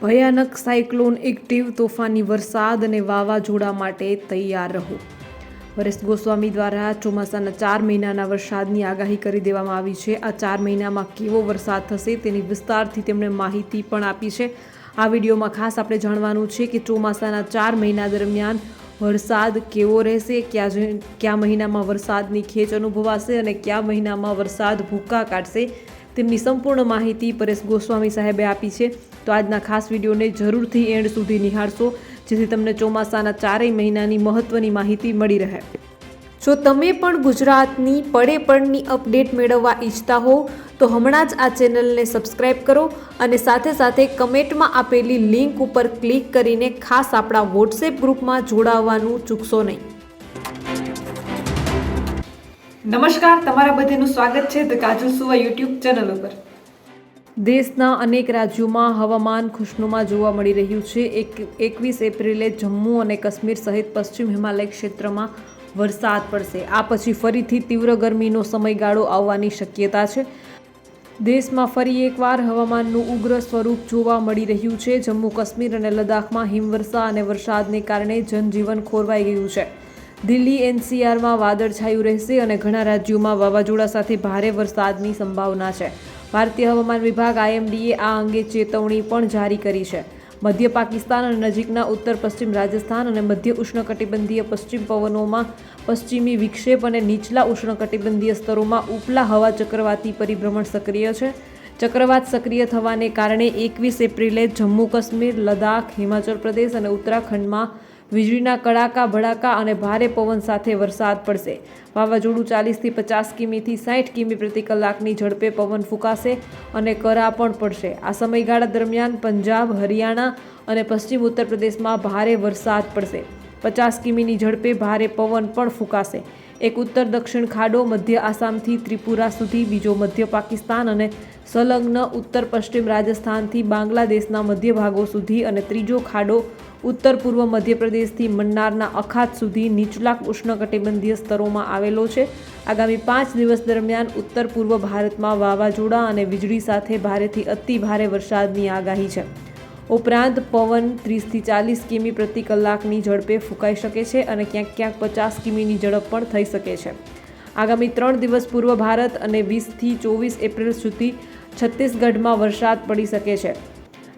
ભયાનક cyclone active તોફાની વરસાદ અને વાવાઝોડા માટે તૈયાર રહો. પરેશ ગોસ્વામી દ્વારા ચોમાસાના ચાર મહિનાના વરસાદની આગાહી કરી દેવામાં આવી છે. આ ચાર મહિનામાં કેવો વરસાદ થશે તેની વિસ્તારથી તેમણે માહિતી પણ આપી છે. આ વિડીયોમાં ખાસ આપણે જાણવાનું છે કે ચોમાસાના ચાર મહિના દરમિયાન વરસાદ કેવો રહેશે, ક્યાં કયા મહિનામાં વરસાદની ખેંચ અનુભવાશે અને કયા મહિનામાં વરસાદ ભૂક્કા કાઢશે તેમની સંપૂર્ણ માહિતી પરેશ ગોસ્વામી સાહેબે આપી છે. તો આજના ખાસ વિડીયોને જરૂરથી એન્ડ સુધી નિહાળશો, જેથી તમને ચોમાસાના ચારેય મહિનાની મહત્વની માહિતી મળી રહે. જો તમે પણ ગુજરાતની પડે પડની અપડેટ મેળવવા ઈચ્છતા હો, તો હમણાં જ આ ચેનલને સબસ્ક્રાઇબ કરો અને સાથે સાથે કમેન્ટમાં આપેલી લિંક ઉપર ક્લિક કરીને ખાસ આપણા વોટ્સએપ ગ્રુપમાં જોડાવવાનું ચૂકશો નહીં. નમસ્કાર, તમારા બધાનું સ્વાગત છે ધ કાજલ સુવા યુટ્યુબ ચેનલ ઉપર. દેશના અનેક રાજ્યોમાં હવામાન ખુશનુમા જોવા મળી રહ્યું છે. એક, એકવીસ એપ્રિલે જમ્મુ અને કાશ્મીર સહિત પશ્ચિમ હિમાલય ક્ષેત્રમાં વરસાદ પડશે. આ પછી ફરીથી તીવ્ર ગરમીનો સમયગાળો આવવાની શક્યતા છે. દેશમાં ફરી એકવાર હવામાનનું ઉગ્ર સ્વરૂપ જોવા મળી રહ્યું છે. જમ્મુ કાશ્મીર અને લદ્દાખમાં હિમવર્ષા અને વરસાદને કારણે જનજીવન ખોરવાઈ ગયું છે. દિલ્હી એનસીઆરમાં વાદળછાયું રહેશે અને ઘણા રાજ્યોમાં વાવાઝોડા સાથે ભારે વરસાદની સંભાવના છે. ભારતીય હવામાન વિભાગ આઈએમડીએ આ અંગે ચેતવણી પણ જારી કરી છે. મધ્ય પાકિસ્તાન અને નજીકના ઉત્તર પશ્ચિમ રાજસ્થાન અને મધ્ય ઉષ્ણકટિબંધીય પશ્ચિમ પવનોમાં પશ્ચિમી વિક્ષેપ અને નીચલા ઉષ્ણકટિબંધીય સ્તરોમાં ઉપલા હવા ચક્રવાતી પરિભ્રમણ સક્રિય છે. ચક્રવાત સક્રિય થવાને કારણે એકવીસ એપ્રિલે જમ્મુ કાશ્મીર, લદ્દાખ, હિમાચલ પ્રદેશ અને ઉત્તરાખંડમાં વીજળીના કડાકા, ભડાકા અને ભારે પવન સાથે વરસાદ પડશે. વાવાઝોડું ચાલીસથી પચાસ કિમીથી સાઠ કિમી પ્રતિ કલાકની ઝડપે પવન ફૂંકાશે અને કરા પણ પડશે. આ સમયગાળા દરમિયાન પંજાબ, હરિયાણા અને પશ્ચિમ ઉત્તર પ્રદેશમાં ભારે વરસાદ પડશે. પચાસ કિમીની ઝડપે ભારે પવન પણ ફૂંકાશે. એક ઉત્તર દક્ષિણ ખાડો, મધ્ય આસામથી ત્રિપુરા સુધી, બીજો મધ્ય પાકિસ્તાન અને સંલગ્ન ઉત્તર પશ્ચિમ રાજસ્થાનથી બાંગ્લાદેશના મધ્ય ભાગો સુધી અને ત્રીજો ખાડો ઉત્તર પૂર્વ મધ્યપ્રદેશથી મન્નારના અખાત સુધી નીચલા ઉષ્ણકટિબંધીય સ્તરોમાં આવેલો છે. આગામી પાંચ દિવસ દરમિયાન ઉત્તર પૂર્વ ભારતમાં વાવાઝોડા અને વીજળી સાથે ભારેથી અતિ ભારે વરસાદની આગાહી છે. ઉપરાંત પવન ત્રીસથી ચાલીસ કિમી પ્રતિ કલાકની ઝડપે ફૂંકાઈ શકે છે અને ક્યાંક ક્યાંક પચાસ કિમીની ઝડપ પણ થઈ શકે છે. આગામી ત્રણ દિવસ પૂર્વ ભારત અને વીસથી ચોવીસ એપ્રિલ સુધી છત્તીસગઢમાં વરસાદ પડી શકે છે.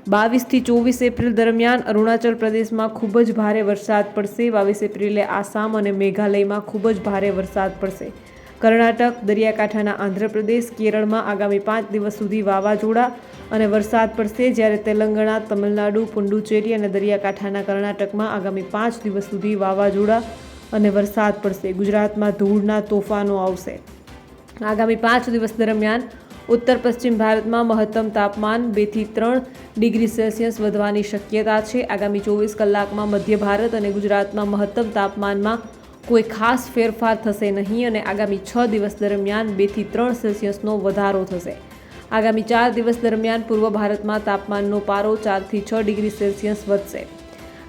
બાવીસથી ચોવીસ એપ્રિલ દરમિયાન અરુણાચલ પ્રદેશમાં ખૂબ જ ભારે વરસાદ પડશે. બાવીસ એપ્રિલે આસામ અને મેઘાલયમાં ખૂબ જ ભારે વરસાદ પડશે. કર્ણાટક, દરિયાકાંઠાના આંધ્રપ્રદેશ, કેરળમાં આગામી પાંચ દિવસ સુધી વાવાઝોડા અને વરસાદ પડશે. જ્યારે તેલંગણા, તમિલનાડુ, પુડુચેરી અને દરિયાકાંઠાના કર્ણાટકમાં આગામી પાંચ દિવસ સુધી વાવાઝોડા અને વરસાદ પડશે. ગુજરાતમાં ધૂળના તોફાનો આવશે. આગામી પાંચ દિવસ દરમિયાન ઉત્તર પશ્ચિમ ભારતમાં મહત્તમ તાપમાન બેથી ત્રણ ડિગ્રી સેલ્સિયસ વધવાની શક્યતા છે. આગામી ચોવીસ કલાકમાં મધ્ય ભારત અને ગુજરાતમાં મહત્તમ તાપમાનમાં કોઈ ખાસ ફેરફાર થશે નહીં અને આગામી છ દિવસ દરમિયાન બેથી ત્રણ સેલ્સિયસનો વધારો થશે. આગામી ચાર દિવસ દરમિયાન પૂર્વ ભારતમાં તાપમાનનો પારો ચારથી છ ડિગ્રી સેલ્સિયસ વધશે.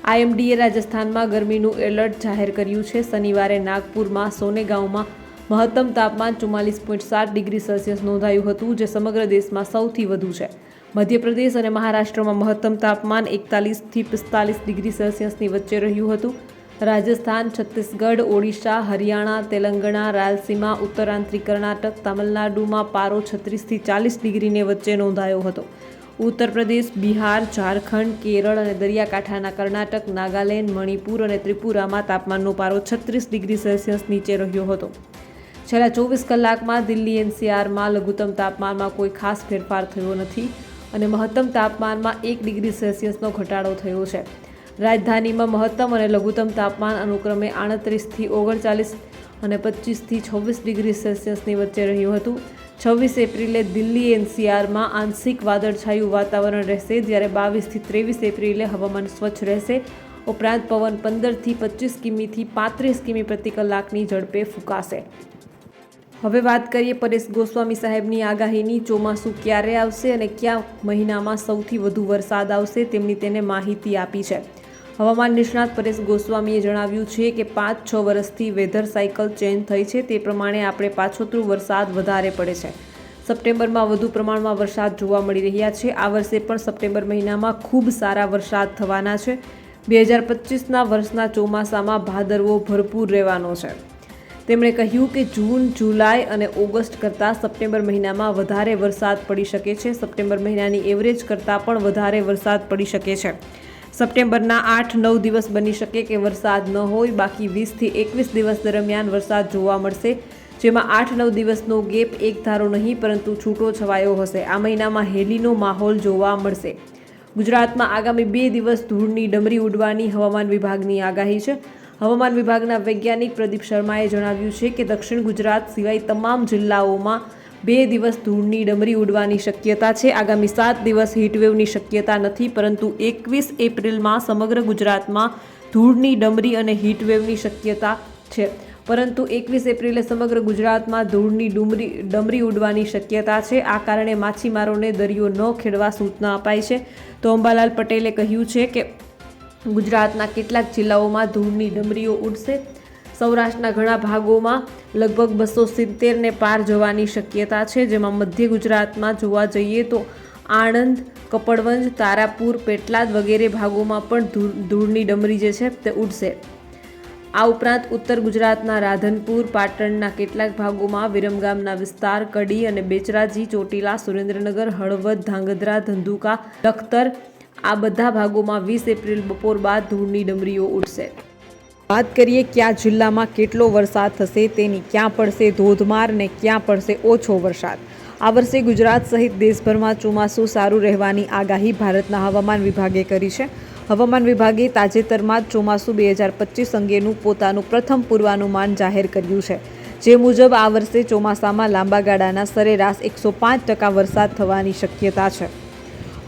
આઈએમડીએ રાજસ્થાનમાં ગરમીનું એલર્ટ જાહેર કર્યું છે. શનિવારે નાગપુરમાં સોનેગાંવમાં મહત્તમ તાપમાન ચુમ્માલીસ પોઈન્ટ સાત ડિગ્રી સેલ્સિયસ નોંધાયું હતું, જે સમગ્ર દેશમાં સૌથી વધુ છે. મધ્યપ્રદેશ અને મહારાષ્ટ્રમાં મહત્તમ તાપમાન એકતાલીસથી પિસ્તાલીસ ડિગ્રી સેલ્સિયસની વચ્ચે રહ્યું હતું. રાજસ્થાન, છત્તીસગઢ, ઓડિશા, હરિયાણા, તેલંગાણા, રાયલસીમા ઉત્તરાંતરી કર્ણાટક, તમિલનાડુમાં પારો છત્રીસથી ચાલીસ ડિગ્રીને વચ્ચે નોંધાયો હતો. ઉત્તર પ્રદેશ બિહાર, ઝારખંડ, કેરળ અને દરિયાકાંઠાના કર્ણાટક, નાગાલેન્ડ, મણિપુર અને ત્રિપુરામાં તાપમાનનો પારો છત્રીસ ડિગ્રી સેલ્સિયસ નીચે રહ્યો હતો. છેલ્લા ચોવીસ કલાકમાં દિલ્હી એનસીઆરમાં લઘુત્તમ તાપમાનમાં કોઈ ખાસ ફેરફાર થયો નથી અને મહત્તમ તાપમાનમાં એક ડિગ્રી સેલ્સિયસનો ઘટાડો થયો છે. રાજધાનીમાં મહત્તમ અને લઘુત્તમ તાપમાન અનુક્રમે આડત્રીસથી ઓગણચાલીસ અને પચીસથી છવ્વીસ ડિગ્રી સેલ્સિયસની વચ્ચે રહ્યું હતું. છવ્વીસ એપ્રિલે દિલ્હી એનસીઆરમાં આંશિક વાદળછાયું વાતાવરણ રહેશે, જ્યારે બાવીસથી ત્રેવીસ એપ્રિલે હવામાન સ્વચ્છ રહેશે. ઉપરાંત પવન પંદરથી પચીસ કિમીથી પાંત્રીસ કિમી પ્રતિ કલાકની ઝડપે ફૂંકાશે. હવે વાત કરીએ પરેશ ગોસ્વામી સાહેબની આગાહીની, ચોમાસું ક્યારે આવશે અને કયા મહિનામાં સૌથી વધુ વરસાદ આવશે તેમની તેને માહિતી આપી છે. હવામાન નિષ્ણાત પરેશ ગોસ્વામીએ જણાવ્યું છે કે પાંચ છ વર્ષથી વેધર સાયકલ ચેન્જ થઈ છે, તે પ્રમાણે આપણે પાછોતરું વરસાદ વધારે પડે છે. સપ્ટેમ્બરમાં વધુ પ્રમાણમાં વરસાદ જોવા મળી રહ્યા છે. આ વર્ષે પણ સપ્ટેમ્બર મહિનામાં ખૂબ સારા વરસાદ થવાના છે. બે હજાર પચીસના વર્ષના ચોમાસામાં ભાદરવો ભરપૂર રહેવાનો છે. તેમણે કહ્યું કે જૂન, જુલાઈ અને ઓગસ્ટ કરતાં સપ્ટેમ્બર મહિનામાં વધારે વરસાદ પડી શકે છે. સપ્ટેમ્બર મહિનાની એવરેજ કરતાં પણ વધારે વરસાદ પડી શકે છે. સપ્ટેમ્બરના આઠ, નવ દિવસ બની શકે કે વરસાદ ન હોય. બાકી વીસથી એકવીસ દિવસ દરમિયાન વરસાદ જોવા મળશે, જેમાં આઠ, નવ દિવસનો ગેપ એક ધારો નહીં, પરંતુ છૂટો છવાયો હશે. આ મહિનામાં હેલીનો માહોલ જોવા મળશે. ગુજરાતમાં આગામી બે દિવસ ધૂળની ડમરી ઉડવાની હવામાન વિભાગની આગાહી છે. હવામાન વિભાગના વૈજ્ઞાનિક પ્રદીપ શર્માએ જણાવ્યું છે કે દક્ષિણ ગુજરાત સિવાય તમામ જિલ્લાઓમાં બે દિવસ ધૂળની ડમરી ઉડવાની શક્યતા છે. આગામી સાત દિવસ હીટવેવની શક્યતા નથી, પરંતુ એકવીસ એપ્રિલમાં સમગ્ર ગુજરાતમાં ધૂળની ડમરી અને હીટવેવની શક્યતા છે. પરંતુ એકવીસ એપ્રિલે સમગ્ર ગુજરાતમાં ધૂળની ડુમરી, ડમરી ઉડવાની શક્યતા છે. આ કારણે માછીમારોને દરિયો ન ખેડવા સૂચના અપાઈ છે. તો અંબાલાલ પટેલે કહ્યું છે કે ગુજરાતના કેટલાક જિલ્લાઓમાં ધૂળની ડમરીઓ ઉડશે. સૌરાષ્ટ્રના ઘણા ભાગોમાં લગભગ બસો સિત્તેરને પાર જવાની શક્યતા છે. જેમાં મધ્ય ગુજરાતમાં જોવા જઈએ તો આણંદ, કપડવંજ, તારાપુર, પેટલાદ વગેરે ભાગોમાં પણ ધૂળ, ધૂળની ડમરી જે છે તે ઉડશે. આ ઉપરાંત ઉત્તર ગુજરાતના રાધનપુર, પાટણના કેટલાક ભાગોમાં વિરમગામના વિસ્તાર, કડી અને બેચરાજી, ચોટીલા, સુરેન્દ્રનગર, હળવદ, ધાંગધ્રા, ધંધુકા, લખતર આ બધા ભાગોમાં વીસ એપ્રિલ બપોર બાદ ધૂળની ડમરીઓ ઉડશે. વાત કરીએ કયા જિલ્લામાં કેટલો વરસાદ થશે, તેની ક્યાં પડશે ધોધમાર ને ક્યાં પડશે ઓછો વરસાદ? આ વર્ષે ગુજરાત સહિત દેશભરમાં ચોમાસું સારું રહેવાની આગાહી ભારતના હવામાન વિભાગે કરી છે. હવામાન વિભાગે તાજેતરમાં જ ચોમાસું બે હજાર પચીસ અંગેનું પોતાનું પ્રથમ પૂર્વાનુમાન જાહેર કર્યું છે. જે મુજબ આ વર્ષે ચોમાસામાં લાંબા ગાળાના સરેરાશ એકસો પાંચ ટકા વરસાદ થવાની શક્યતા છે.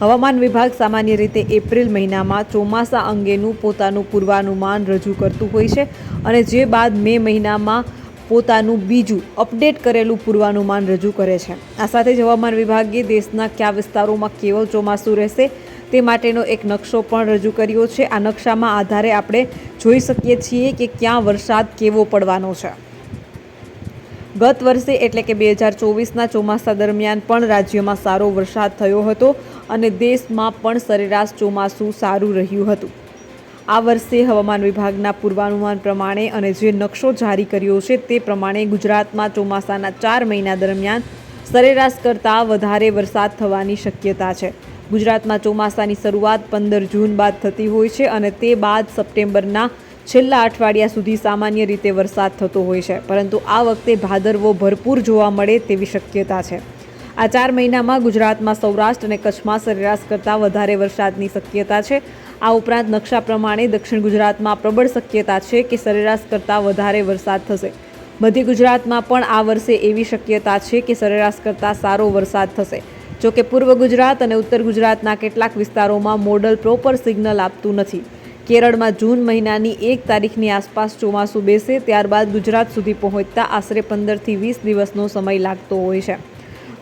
હવામાન વિભાગ સામાન્ય રીતે એપ્રિલ મહિનામાં ચોમાસા અંગેનું પોતાનું પૂર્વાનુમાન રજૂ કરતું હોય છે અને જે બાદ મે મહિનામાં પોતાનું બીજું અપડેટ કરેલું પૂર્વાનુમાન રજૂ કરે છે. આ સાથે જ હવામાન વિભાગે દેશના કયા વિસ્તારોમાં કેવો ચોમાસું રહેશે તે માટેનો એક નકશો પણ રજૂ કર્યો છે. આ નકશામાં આધારે આપણે જોઈ શકીએ છીએ કે ક્યાં વરસાદ કેવો પડવાનો છે. ગત વર્ષે એટલે કે બે હજાર ચોવીસના ચોમાસા દરમિયાન પણ રાજ્યમાં સારો વરસાદ થયો હતો. અને દેશમાં પણ સરેરાશ ચોમાસું સારું રહ્યું હતું. આ વર્ષે હવામાન વિભાગના પૂર્વાનુમાન પ્રમાણે અને જે નકશો જારી કર્યો છે તે પ્રમાણે ગુજરાતમાં ચોમાસાના ચાર મહિના દરમિયાન સરેરાશ કરતાં વધારે વરસાદ થવાની શક્યતા છે. ગુજરાતમાં ચોમાસાની શરૂઆત પંદર જૂન બાદ થતી હોય છે અને તે બાદ સપ્ટેમ્બરના છેલ્લા અઠવાડિયા સુધી સામાન્ય રીતે વરસાદ થતો હોય છે. પરંતુ આ વખતે ભાદરવો ભરપૂર જોવા મળે તેવી શક્યતા છે. આ ચાર મહિનામાં ગુજરાતમાં સૌરાષ્ટ્ર અને કચ્છમાં સરેરાશ કરતાં વધારે વરસાદની શક્યતા છે. આ ઉપરાંત નકશા પ્રમાણે દક્ષિણ ગુજરાતમાં પ્રબળ શક્યતા છે કે સરેરાશ કરતાં વધારે વરસાદ થશે. મધ્ય ગુજરાતમાં પણ આ વર્ષે એવી શક્યતા છે કે સરેરાશ કરતાં સારો વરસાદ થશે. જોકે પૂર્વ ગુજરાત અને ઉત્તર ગુજરાતના કેટલાક વિસ્તારોમાં મોડલ પ્રોપર સિગ્નલ આપતું નથી. કેરળમાં જૂન મહિનાની એક તારીખની આસપાસ ચોમાસું બેસે, ત્યારબાદ ગુજરાત સુધી પહોંચતા આશરે પંદરથી વીસ દિવસનો સમય લાગતો હોય છે.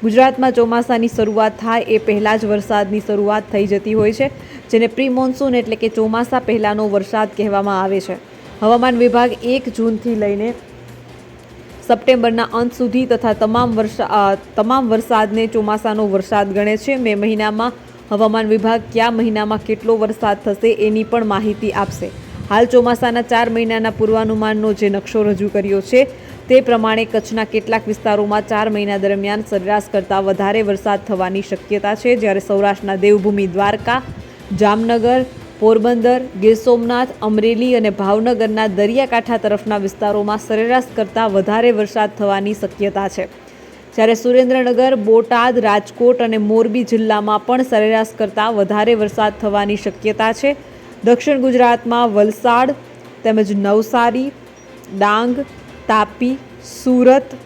ગુજરાતમાં ચોમાસાની શરૂઆત થાય એ પહેલાં જ વરસાદની શરૂઆત થઈ જતી હોય છે, જેને પ્રી મોન્સૂન એટલે કે ચોમાસા પહેલાંનો વરસાદ કહેવામાં આવે છે. હવામાન વિભાગ એક જૂનથી લઈને સપ્ટેમ્બરના અંત સુધી તથા તમામ વર્ષા તમામ વરસાદને ચોમાસાનો વરસાદ ગણે છે. મે મહિનામાં હવામાન વિભાગ કયા મહિનામાં કેટલો વરસાદ થશે એની પણ માહિતી આપશે. હાલ ચોમાસાના ચાર મહિનાના પૂર્વાનુમાનનો જે નકશો રજૂ કર્યો છે તે પ્રમાણે કચ્છના કેટલાક વિસ્તારોમાં ચાર મહિના દરમિયાન સરેરાશ કરતાં વધારે વરસાદ થવાની શક્યતા છે. જ્યારે સૌરાષ્ટ્રના દેવભૂમિ, દ્વારકા, જામનગર, પોરબંદર, ગીર સોમનાથ, અમરેલી અને ભાવનગરના દરિયાકાંઠા તરફના વિસ્તારોમાં સરેરાશ કરતાં વધારે વરસાદ થવાની શક્યતા છે. જ્યારે સુરેન્દ્રનગર, બોટાદ, રાજકોટ અને મોરબી જિલ્લામાં પણ સરેરાશ કરતાં વધારે વરસાદ થવાની શક્યતા છે. દક્ષિણ ગુજરાતમાં વલસાડ તેમજ નવસારી, ડાંગ તાપી, સુરત,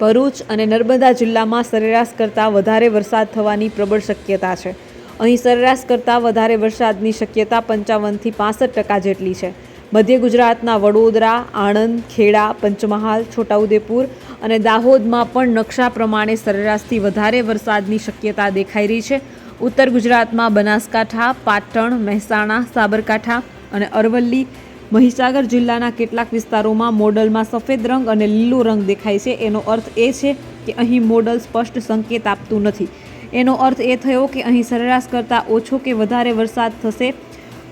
ભરૂચ અને નર્મદા જિલ્લામાં સરેરાશ કરતાં વધારે વરસાદ થવાની પ્રબળ શક્યતા છે. અહીં સરેરાશ કરતાં વધારે વરસાદની શક્યતા પંચાવનથી પાસઠ ટકા જેટલી છે. મધ્ય ગુજરાતના વડોદરા, આણંદ, ખેડા, પંચમહાલ, છોટાઉદેપુર અને દાહોદમાં પણ નકશા પ્રમાણે સરેરાશથી વધારે વરસાદની શક્યતા દેખાઈ રહી છે. ઉત્તર ગુજરાતમાં બનાસકાંઠા, પાટણ, મહેસાણા, સાબરકાંઠા અને અરવલ્લી મહીસાગર જિલ્લાના કેટલાક વિસ્તારોમાં મોડલમાં સફેદ રંગ અને લીલો રંગ દેખાય છે. એનો અર્થ એ છે કે અહીં મોડલ સ્પષ્ટ સંકેત આપતું નથી. એનો અર્થ એ થયો કે અહીં સરેરાશ કરતાં ઓછો કે વધારે વરસાદ થશે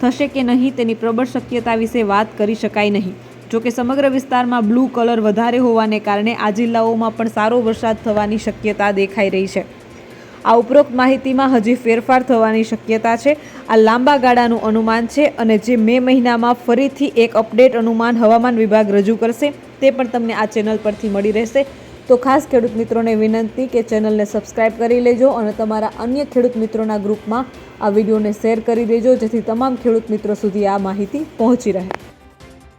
થશે કે નહીં તેની પ્રબળ શક્યતા વિશે વાત કરી શકાય નહીં. જોકે સમગ્ર વિસ્તારમાં બ્લુ કલર વધારે હોવાને કારણે આ જિલ્લાઓમાં પણ સારો વરસાદ થવાની શક્યતા દેખાઈ રહી છે. આ ઉપરોક્ત માહિતીમાં હજી ફેરફાર થવાની શક્યતા છે. આ લાંબા ગાળાનું અનુમાન છે અને જે મે મહિનામાં ફરીથી એક અપડેટ અનુમાન હવામાન વિભાગ રજૂ કરશે, તે પણ તમને આ ચેનલ પરથી મળી રહેશે. તો ખાસ ખેડૂત મિત્રોને વિનંતી કે ચેનલને સબસ્ક્રાઇબ કરી લેજો અને તમારા અન્ય ખેડૂત મિત્રોના ગ્રુપમાં આ વિડીયોને શેર કરી દેજો, જેથી તમામ ખેડૂત મિત્રો સુધી આ માહિતી પહોંચી રહે.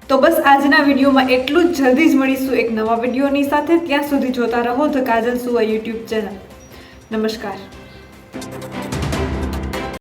તો બસ આજના વિડીયોમાં એટલું જ. જલ્દી જ મળીશું એક નવા વિડીયોની સાથે. ત્યાં સુધી જોતા રહો ધ કાજલ સુવા યુટ્યુબ ચેનલ. નમસ્કાર